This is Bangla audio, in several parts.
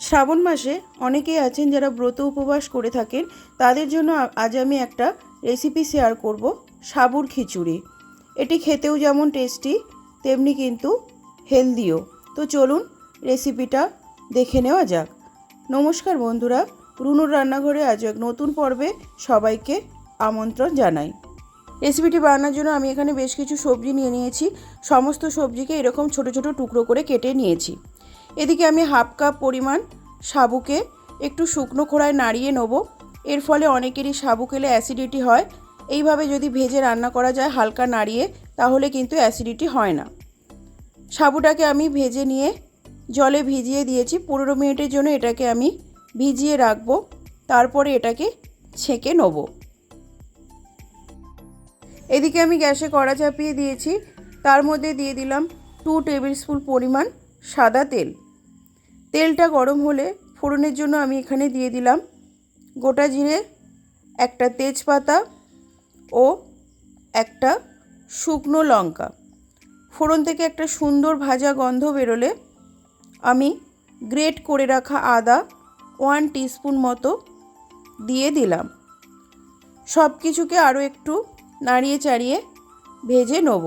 শ্রাবণ মাসে অনেকেই আছেন যারা ব্রত উপবাস করে থাকেন, তাদের জন্য আজ আমি একটা রেসিপি শেয়ার করব, সাবুর খিচুড়ি। এটি খেতেও যেমন টেস্টি তেমনি কিন্তু হেলদিও তো চলুন রেসিপিটা দেখে নেওয়া যাক। নমস্কার বন্ধুরা, রুনুর রান্নাঘরে আজ এক নতুন পর্বে সবাইকে আমন্ত্রণ জানাই। রেসিপিটি বানানোর জন্য আমি এখানে বেশ কিছু সবজি নিয়ে নিয়েছি। সমস্ত সবজিকে এরকম ছোট ছোট টুকরো করে কেটে নিয়েছি। এদিকে আমি হাফ কাপ পরিমাণ সাবুকে একটু শুকনো খোড়ায় নাড়িয়ে নেব। এর ফলে অনেকেরই সাবু খেলে অ্যাসিডিটি হয়। এইভাবে যদি ভেজে রান্না করা যায় হালকা নাড়িয়ে, তাহলে কিন্তু অ্যাসিডিটি হয় না। সাবুটাকে আমি ভেজে নিয়ে জলে ভিজিয়ে দিয়েছি। পনেরো মিনিটের জন্য এটাকে আমি ভিজিয়ে রাখব। তারপরে এটাকে ছেঁকে নেব। এদিকে আমি গ্যাসে কড়া চাপিয়ে দিয়েছি। তার মধ্যে দিয়ে দিলাম টু টেবিল স্পুন পরিমাণ সাদা তেল। তেলটা গরম হলে ফোড়নের জন্য আমি এখানে দিয়ে দিলাম গোটা জিরে, একটা তেজপাতা ও একটা শুকনো লঙ্কা। ফোড়ন থেকে একটা সুন্দর ভাজা গন্ধ বেরোলে আমি গ্রেট করে রাখা আদা ওয়ান টিস্পুন মতো দিয়ে দিলাম। সব কিছুকে আরও একটু নাড়িয়ে চাড়িয়ে ভেজে নেব।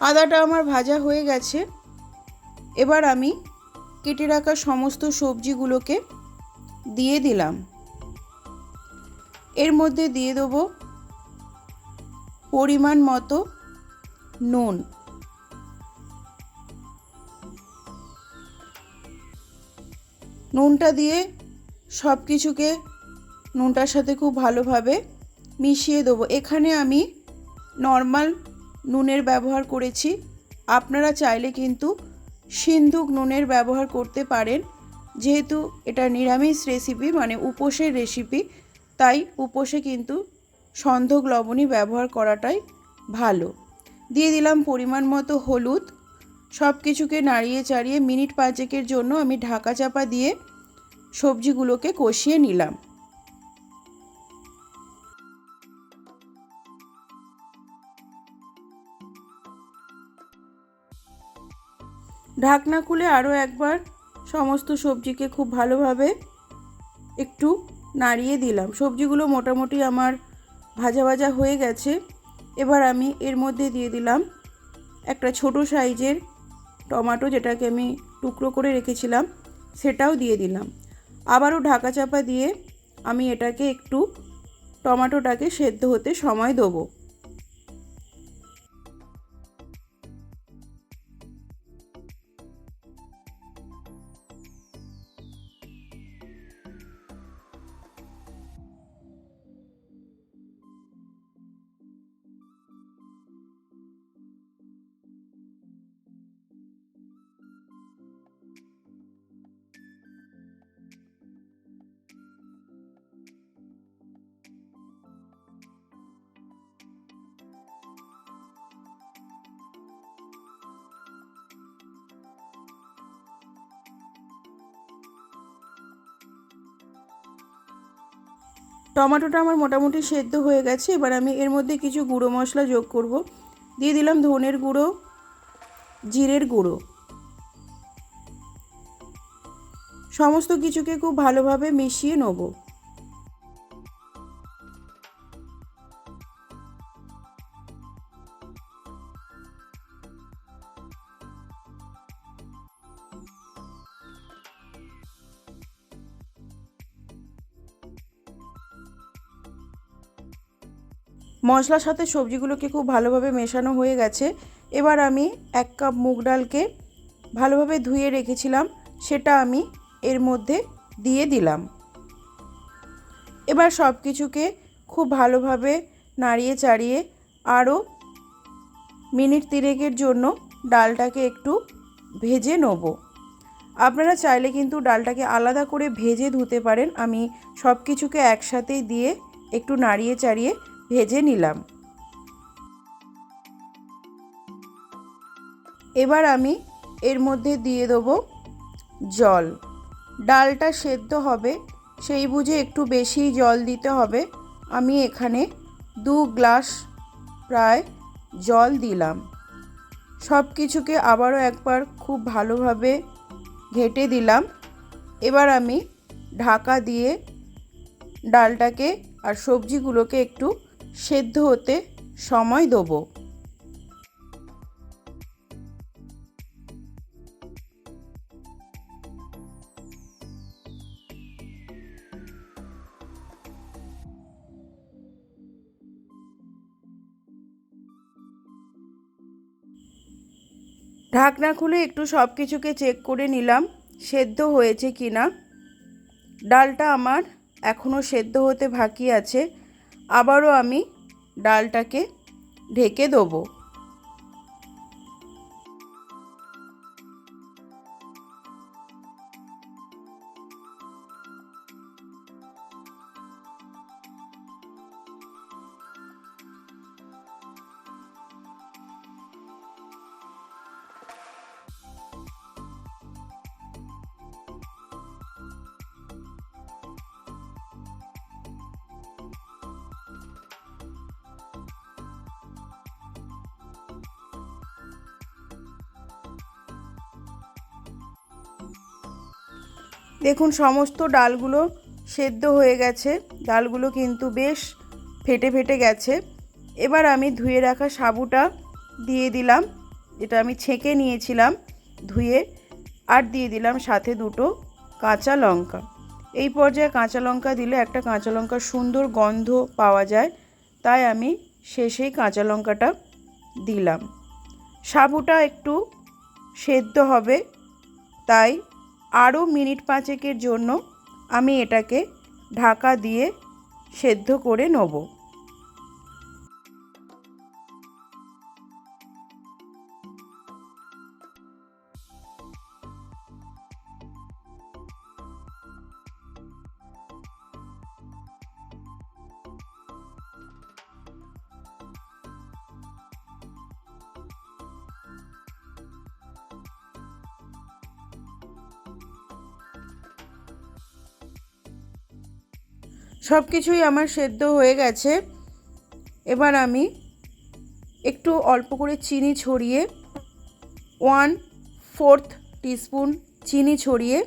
আদাটা আমার ভাজা হয়ে গেছে। এবার আমি কেটে রাখা সমস্ত সবজিগুলোকে দিয়ে দিলাম। এর মধ্যে দিয়ে দেবো পরিমাণ মতো নুন। নুনটা দিয়ে সব কিছুকে নুনটার সাথে খুব ভালোভাবে মিশিয়ে দেবো। এখানে আমি নর্মাল নুনের ব্যবহার করেছি। আপনারা চাইলে কিন্তু সিন্ধুক নুনের ব্যবহার করতে পারেন। যেহেতু এটা নিরামিষ রেসিপি মানে উপোসের রেসিপি তাই উপোসে কিন্তু সন্ধক লবণই ব্যবহার করাটাই ভালো। দিয়ে দিলাম পরিমাণ মতো হলুদ। সব কিছুকে নাড়িয়ে চাড়িয়ে মিনিট পাঁচেকের জন্য আমি ঢাকা চাপা দিয়ে সবজিগুলোকে কষিয়ে নিলাম। ঢাকনা খুলে আরও একবার সমস্ত সবজিকে খুব ভালোভাবে একটু নাড়িয়ে দিলাম। সবজিগুলো মোটামুটি আমার ভাজা ভাজা হয়ে গেছে। এবার আমি এর মধ্যে দিয়ে দিলাম একটা ছোট সাইজের টমেটো যেটাকে আমি টুকরো করে রেখেছিলাম, সেটাও দিয়ে দিলাম। আবারও ঢাকা চাপা দিয়ে আমি এটাকে একটু টমেটোটাকে সেদ্ধ হতে সময় দেবো। টমেটোটা আমার মোটামুটি সেদ্ধ হয়ে গেছে, এবার আমি এর মধ্যে কিছু গুঁড়ো মশলা যোগ করব। দিয়ে দিলাম ধনের গুঁড়ো, জিরের গুঁড়ো। সমস্ত কিছুকে খুব ভালোভাবে মিশিয়ে নেব। মশলার সাথে সবজিগুলোকে খুব ভালোভাবে মেশানো হয়ে গেছে। এবার আমি এক কাপ মুগ ডালকে ভালোভাবে ধুয়ে রেখেছিলাম, সেটা আমি এর মধ্যে দিয়ে দিলাম। এবার সব কিছুকে খুব ভালোভাবে নাড়িয়ে চাড়িয়ে আরও মিনিট তিরেকের জন্য ডালটাকে একটু ভেজে নেব। আপনারা চাইলে কিন্তু ডালটাকে আলাদা করে ভেজে ধুতে পারেন। আমি সব কিছুকে একসাথেই দিয়ে একটু নাড়িয়ে চাড়িয়ে ভেজে নিলাম। এবার আমি এর মধ্যে দিয়ে দেবো জল। ডালটা সেদ্ধ হবে, সেই বুঝে একটু বেশি জল দিতে হবে। আমি এখানে দু গ্লাস প্রায় জল দিলাম। সব কিছুকে আবারও একবার খুব ভালোভাবে ঘেটে দিলাম। এবার আমি ঢাকা দিয়ে ডালটাকে আর সবজিগুলোকে একটু সেদ্ধ হতে সময় দেবো। ঢাকনা খুলে একটু সব কিছুকে চেক করে নিলাম, সেদ্ধ হয়েছে কি না ডালটা আমার এখনও সেদ্ধ হতে বাকি আছে। আবারও আমি ডালটাকে ঢেকে দেবো। দেখুন, সমস্ত ডালগুলো সেদ্ধ হয়ে গেছে। ডালগুলো কিন্তু বেশ ফেটে ফেটে গেছে। এবার আমি ধুয়ে রাখা সাবুটা দিয়ে দিলাম। যেটা আমি ছেঁকে নিয়েছিলাম ধুয়ে, আর দিয়ে দিলাম সাথে দুটো কাঁচা লঙ্কা। এই পর্যায়ে কাঁচা লঙ্কা দিলে একটা কাঁচা লঙ্কার সুন্দর গন্ধ পাওয়া যায়। তাই আমি শেষেই কাঁচা লঙ্কাটা দিলাম। সাবুটা একটু সেদ্ধ হবে, তাই আরও মিনিট পাঁচেকের জন্য আমি এটাকে ঢাকা দিয়ে সেদ্ধ করে নেব। সব কিছুই আমার সেদ্ধ হয়ে গেছে। এবার আমি একটু অল্প করে চিনি ছড়িয়ে ওয়ান ফোর্থ টিস্পুন চিনি ছড়িয়ে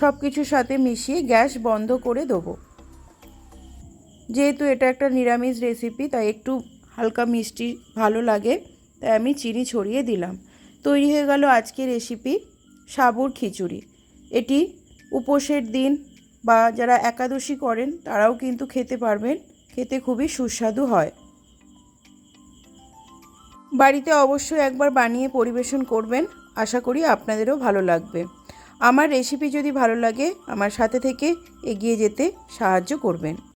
সব কিছুর সাথে মিশিয়ে গ্যাস বন্ধ করে দেবো। যেহেতু এটা একটা নিরামিষ রেসিপি তাই একটু হালকা মিষ্টি ভালো লাগে, তাই আমি চিনি ছড়িয়ে দিলাম। তৈরি হয়ে গেল আজকের রেসিপি সাবুর খিচুড়ি। এটি উপোসের দিন বা যারা একাদশী করেন, তারাও কিন্তু খেতে পারবেন। খেতে খুবই সুস্বাদু হয়। বাড়িতে অবশ্যই একবার বানিয়ে পরিবেশন করবেন। আশা করি আপনাদেরও ভালো লাগবে। আমার রেসিপি যদি ভালো লাগে, আমার সাথে থেকে এগিয়ে যেতে সাহায্য করবেন।